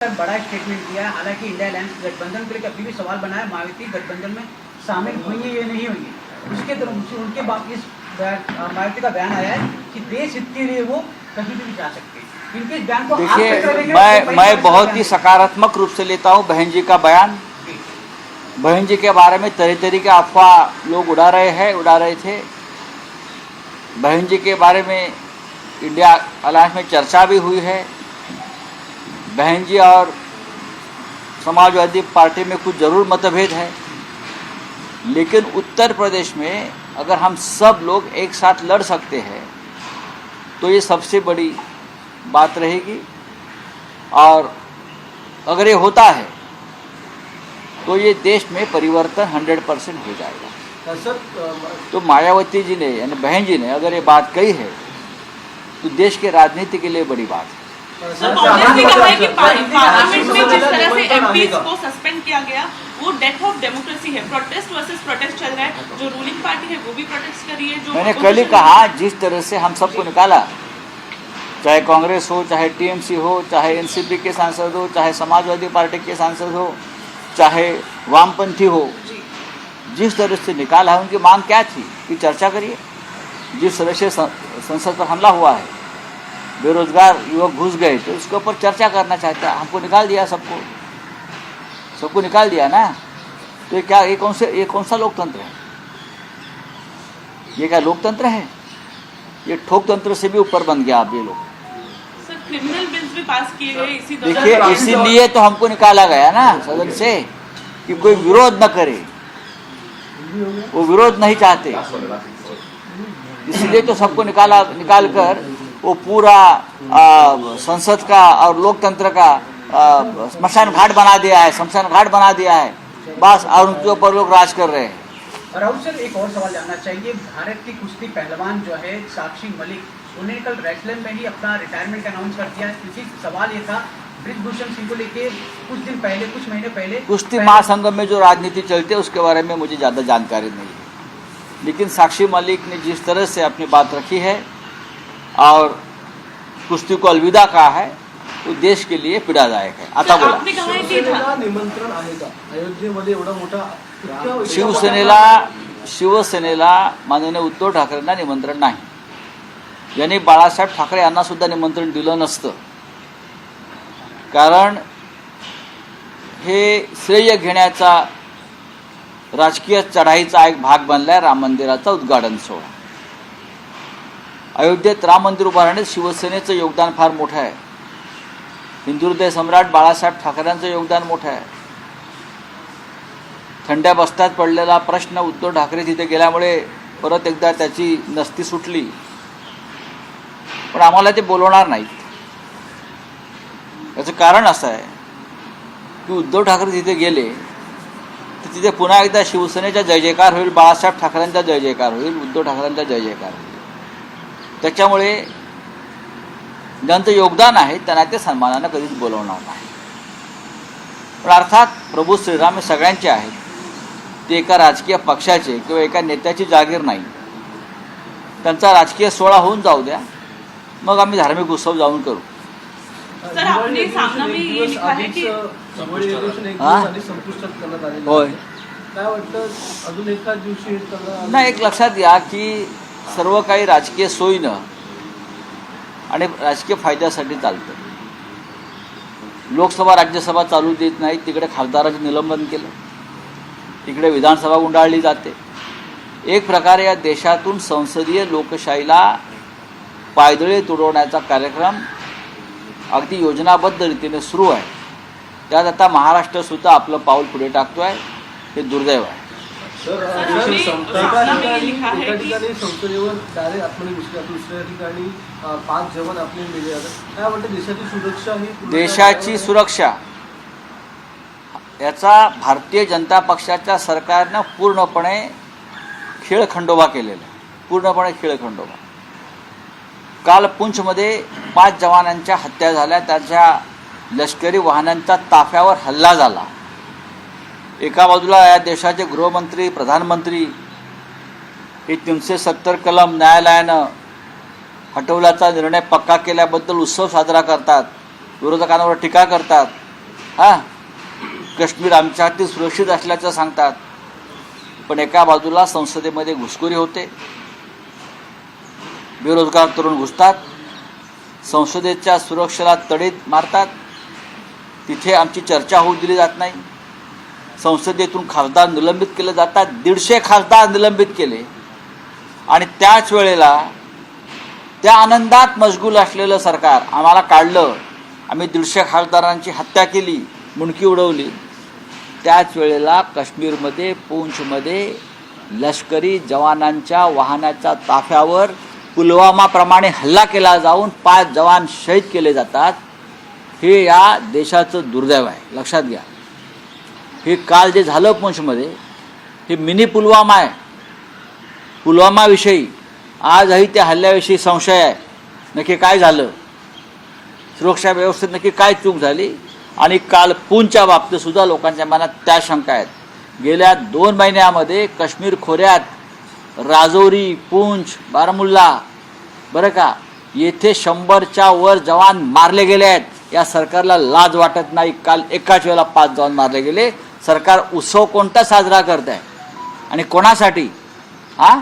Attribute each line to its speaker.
Speaker 1: बड़ा स्टेटमेंट दिया। है हालाँकि इंडिया अलायंस गठबंधन को लेकर अभी भी सवाल बना है मायावती गठबंधन में शामिल हुई है या नहीं हुई उसके तरफ़ उनके बाद इस मायावती का बयान आया है कि देश हित के लिए वो कहीं भी जा सकते। हैं इनके बयान को
Speaker 2: देखिए मैं
Speaker 1: तो
Speaker 2: मैं बहुत ही सकारात्मक रूप से लेता हूँ बहन जी का बयान। बहन जी के बारे में तरह तरह के अफवाह लोग उड़ा रहे हैं उड़ा रहे थे। बहन जी के बारे में इंडिया अलायंस में चर्चा भी हुई है। बहन जी और समाजवादी पार्टी में कुछ ज़रूर मतभेद है लेकिन उत्तर प्रदेश में अगर हम सब लोग एक साथ लड़ सकते हैं तो ये सबसे बड़ी बात रहेगी। और अगर ये होता है तो ये देश में परिवर्तन 100 परसेंट हो जाएगा।
Speaker 3: सर
Speaker 2: तो मायावती जी ने यानी बहन जी ने अगर ये बात कही है तो देश के राजनीति के लिए बड़ी बात है।
Speaker 4: सर कांग्रेस ने कहा है कि पार्लियामेंट में जिस तरह से
Speaker 3: शिवसेना को
Speaker 4: सस्पेंड किया गया वो डेथ ऑफ़ डेमोक्रेसी है। प्रोटेस्ट वर्सेस प्रोटेस्ट चल रहा है। जो रूलिंग पार्टी है वो भी प्रोटेस्ट कर रही है। जो
Speaker 2: मैंने कल ही कहा जिस तरह से हम सबको निकाला चाहे कांग्रेस हो चाहे टीएमसी हो चाहे एनसीपी के सांसद हो चाहे समाजवादी पार्टी के सांसद हो चाहे वामपंथी हो जिस तरह से निकाला है उनकी मांग क्या थी? कि चर्चा करिए। जिस तरह से संसद पर हमला हुआ है बेरोजगार युवक घुस गए तो उसके ऊपर चर्चा करना चाहता हमको निकाल दिया सबको। सबको निकाल दिया ना? तो ये क्या ये कौन से ये कौन सा लोकतंत्र है? ये क्या लोकतंत्र है? ये ठोकतंत्र से भी ऊपर बन गया अब ये लोग।
Speaker 4: सर क्रिमिनल बिल्स भी पास किए गए इसी
Speaker 2: देखिए इसीलिए तो हमको निकाला गया ना सदन से कि कोई विरोध न करे। वो विरोध नहीं चाहते। इसलिए तो सबको निकाला निकाल कर वो पूरा आ, संसद का और लोकतंत्र का स्मशान घाट बना दिया है शमशान घाट बना दिया है। बस और उनके ऊपर लोग राज कर रहे हैं।
Speaker 1: राहुल सर एक और सवाल जानना चाहिए। भारत की कुश्ती पहलवान जो है साक्षी मलिक उन्होंने कल रेसलिंग में ही अपना रिटायरमेंट अनाउंस कर दिया। इसी सवाल ये था ब्रिजभूषण सिंह को लेके कुछ दिन पहले कुछ महीने पहले
Speaker 2: कुश्ती महासंघ में जो राजनीति चलती है उसके बारे में मुझे ज़्यादा जानकारी नहीं है। लेकिन साक्षी मलिक ने जिस तरह से अपनी बात रखी है और कुश्ती को अलविदा कहा है वो देश के लिए पीड़ादायक है। आता बोला।
Speaker 3: निमंत्रण आहे का? अयोध्येमध्ये एवढा मोठा
Speaker 2: शिवसेनेला शिवसेनेला माननीय उद्धव ठाकरेंना निमंत्रण नाही. यांनी बाळासाहेब ठाकरे यांना सुद्धा निमंत्रण दिलं नसतं. कारण हे श्रेय घेण्याचा राजकीय चढाईचा एक भाग बनलाय राम मंदिराचा उद्घाटन सोहळा. अयोध्येत राम मंदिर उभारण्यात शिवसेनेचं योगदान फार मोठं आहे. हिंदुहृदय सम्राट बाळासाहेब ठाकरेंचं योगदान मोठं आहे. थंड्या बस्त्यात पडलेला प्रश्न उद्धव ठाकरे तिथे गेल्यामुळे परत एकदा त्याची नसती सुटली. पण आम्हाला ते बोलवणार नाहीत. याचं कारण असं आहे की उद्धव ठाकरे तिथे गेले तर तिथे पुन्हा एकदा शिवसेनेचा जय जयकार होईल बाळासाहेब ठाकरेंचा जय जयकार होईल उद्धव ठाकरेंचा जय जयकार होईल. त्याच्यामुळे ज्यांचं योगदान आहे त्यांना ते सन्मानानं कधीच बोलवणार नाही. पण अर्थात प्रभू श्रीराम हे सगळ्यांचे आहेत. ते एका राजकीय पक्षाचे किंवा एका नेत्याची जागीर नाही. त्यांचा राजकीय सोहळा होऊन जाऊ द्या मग आम्ही धार्मिक उत्सव जाऊन करू. होय? नाही एक लक्षात घ्या की सर्व काही राजकीय सोयीनं आणि राजकीय फायद्यासाठी चालतं. लोकसभा राज्यसभा चालू देत नाही तिकडे खासदाराचं निलंबन केलं. तिकडे विधानसभा गुंडाळली जाते. एक प्रकारे या देशातून संसदीय लोकशाहीला पायदळे तुडवण्याचा कार्यक्रम अगदी योजनाबद्ध रीतीने सुरू आहे. त्यात आता महाराष्ट्रसुद्धा आपलं पाऊल पुढे टाकतो आहे हे दुर्दैव आहे.
Speaker 3: सर,
Speaker 4: सर,
Speaker 3: अधिवेशन
Speaker 4: आम्ही
Speaker 3: संपतं.
Speaker 4: सामना
Speaker 3: एका
Speaker 4: में ये
Speaker 3: ठिकाणी
Speaker 4: लिखा है
Speaker 3: एका
Speaker 4: कि-
Speaker 3: ठिकाणी संसदेवर डायरेक्ट आतमध्ये घुसल्या दुसऱ्या ठिकाणी अं, पाच जवान आपले मेले जातात काय वाटतं देशाची सुरक्षा ही पूर्ण-
Speaker 2: देशाची सुरक्षा. याचा भारतीय जनता पक्षाच्या सरकारनं पूर्णपणे खेळखंडोबा केलेला आहे. पूर्णपणे खेळखंडोबा काल पुंछमध्ये पाच जवानांच्या हत्या झाल्या. त्याच्या लष्करी वाहनांच्या ताफ्यावर हल्ला झाला. एका बाजूला या देशाचे गृहमंत्री प्रधानमंत्री हे तीनशे सत्तर कलम न्यायालयानं हटवल्याचा निर्णय पक्का केल्याबद्दल उत्सव साजरा करतात विरोधकांवर टीका करतात. हां? काश्मीर आमच्या हाती सुरक्षित असल्याचं सांगतात. पण एका बाजूला संसदेमध्ये घुसखोरी होते. बेरोजगार तरुण घुसतात. संसदेच्या सुरक्षेला तडीत मारतात. तिथे आमची चर्चा होऊ दिली जात नाही. संसदेतून खासदार निलंबित केले जातात दीडशे खासदार निलंबित केले. आणि त्याच वेळेला त्या आनंदात मशगूल असलेलं सरकार आम्हाला काढलं. आम्ही दीडशे खासदारांची हत्या केली मुंडकी उडवली. त्याच वेळेला काश्मीरमध्ये पूंछमध्ये लष्करी जवानांच्या वाहनाच्या ताफ्यावर पुलवामाप्रमाणे हल्ला केला जाऊन पाच जवान शहीद केले जातात. हे या देशाचं दुर्दैव आहे. लक्षात घ्या. हे काल जे झालं पुंछमध्ये हे मिनी पुलवामा आहे. पुलवामाविषयी आजही त्या हल्ल्याविषयी संशय आहे. नक्की काय झालं? सुरक्षा व्यवस्थेत नक्की काय चूक झाली? आणि काल पूंच्या बाबतीतसुद्धा लोकांच्या मनात त्या शंका आहेत. गेल्या दोन महिन्यामध्ये काश्मीर खोऱ्यात राजौरी पूंछ बारामुल्ला बरं का येथे शंभरच्या वर जवान मारले गेले आहेत. या सरकारला लाज वाटत नाही. काल एकाच वेळेला पाच जवान मारले गेले. सरकार उत्सव कोणता साजरा करत आहे आणि कोणासाठी? हां?